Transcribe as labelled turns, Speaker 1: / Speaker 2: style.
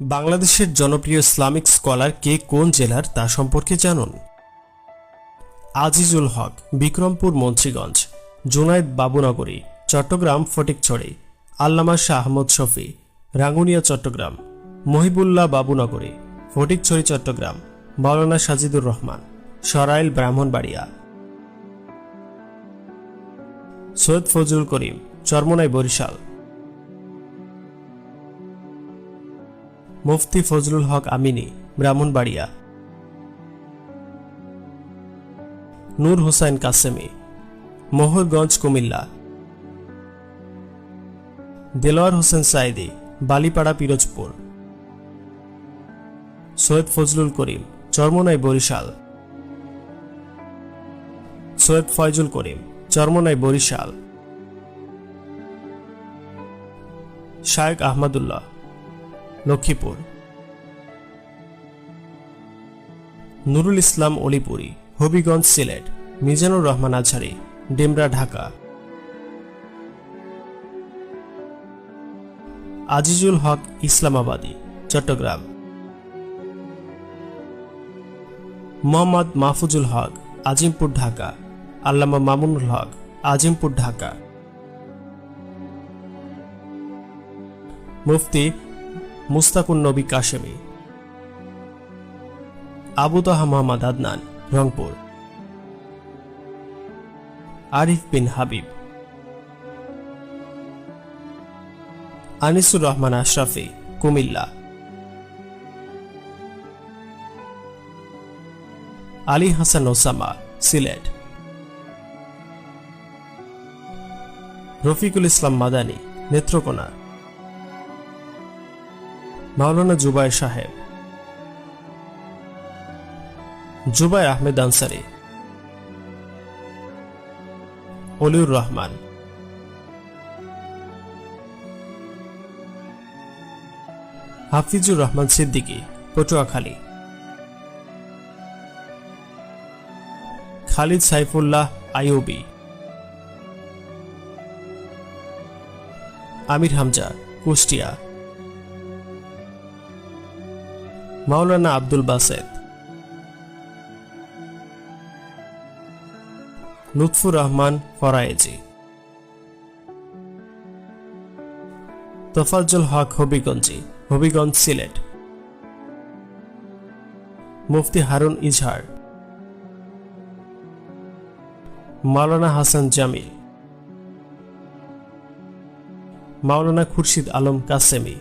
Speaker 1: বাংলাদেশের জনপ্রিয় Islamic scholar কে কোন জেলার তা সম্পর্কে জানুন। আজিজুল হক, বিক্রমপুর মন্ত্রীগঞ্জ জুনাইদ বাবুনগরী, চট্টগ্রাম, ফটিকছড়ি। আল্লামা শাহ আহমদ শফি, রাঙ্গুনিয়া, চট্টগ্রাম। মহিবুল্লাহ বাবুনগরী, ফটিকছড়ি, চট্টগ্রাম। মাওলানা সাজিদুর রহমান, সরাইল, ব্রাহ্মণবাড়িয়া। সৈয়দ ফজলুল করিম, চরমনাই বরিশাল। মুফতি ফজলুল হক আমিনী, ব্রাহ্মণবাড়িয়া। নূর হোসেন কাসেমি, মোহরগঞ্জ, কুমিল্লা। দেলোয়ার হোসেন সাইদি, বালিপাড়া, পিরোজপুর। সৈয়দ ফজলুল করিম, চরমনাই, বরিশাল। সৈয়দ ফয়জুল করিম, চরমনাই, বরিশাল। শায়েক আহমদুল্লাহ লক্ষ্মীপুর। নুরুল ইসলাম অলিপুরি, হবিগঞ্জ সিলেট, মিজানুর রহমান আজহারি, ডেমরা ঢাকা। আজিজুল হক ইসলামাবাদী, চট্টগ্রাম। মোহাম্মদ মাহফুজুল হক আজিমপুর ঢাকা। আল্লামা মামুনুল হক আজিমপুর ঢাকা। মুফতি মুস্তাকুন নবী কাশেমি। আবু তাহা মোহাম্মদ আদনান, রংপুর। আরিফ বিন হাবিব। আনিসুর রহমান আশরাফি, কুমিল্লা। আলী হাসান ওসামা, সিলেট। রফিকুল ইসলাম মাদানী, নেত্রকোনা। মাওলানা জুবাই সাহেব। জুবাই আহমেদ আনসারি। অলিউর রহমান। হাফিজুর রহমান সিদ্দিকী, পটুয়াখালী। খালিদ সাইফুল্লাহ আইউবি আমির হামজা, কুষ্টিয়া। মাওলানা আব্দুল বাসেদ। লুৎফুর রহমান ফরায়েজি। তোফাজ্জল হক হবিগঞ্জি, হবিগঞ্জ সিলেট। মুফতি হারুন ইজহার। মাওলানা হাসান জামিল। মাওলানা খুরশিদ আলম কাসেমি।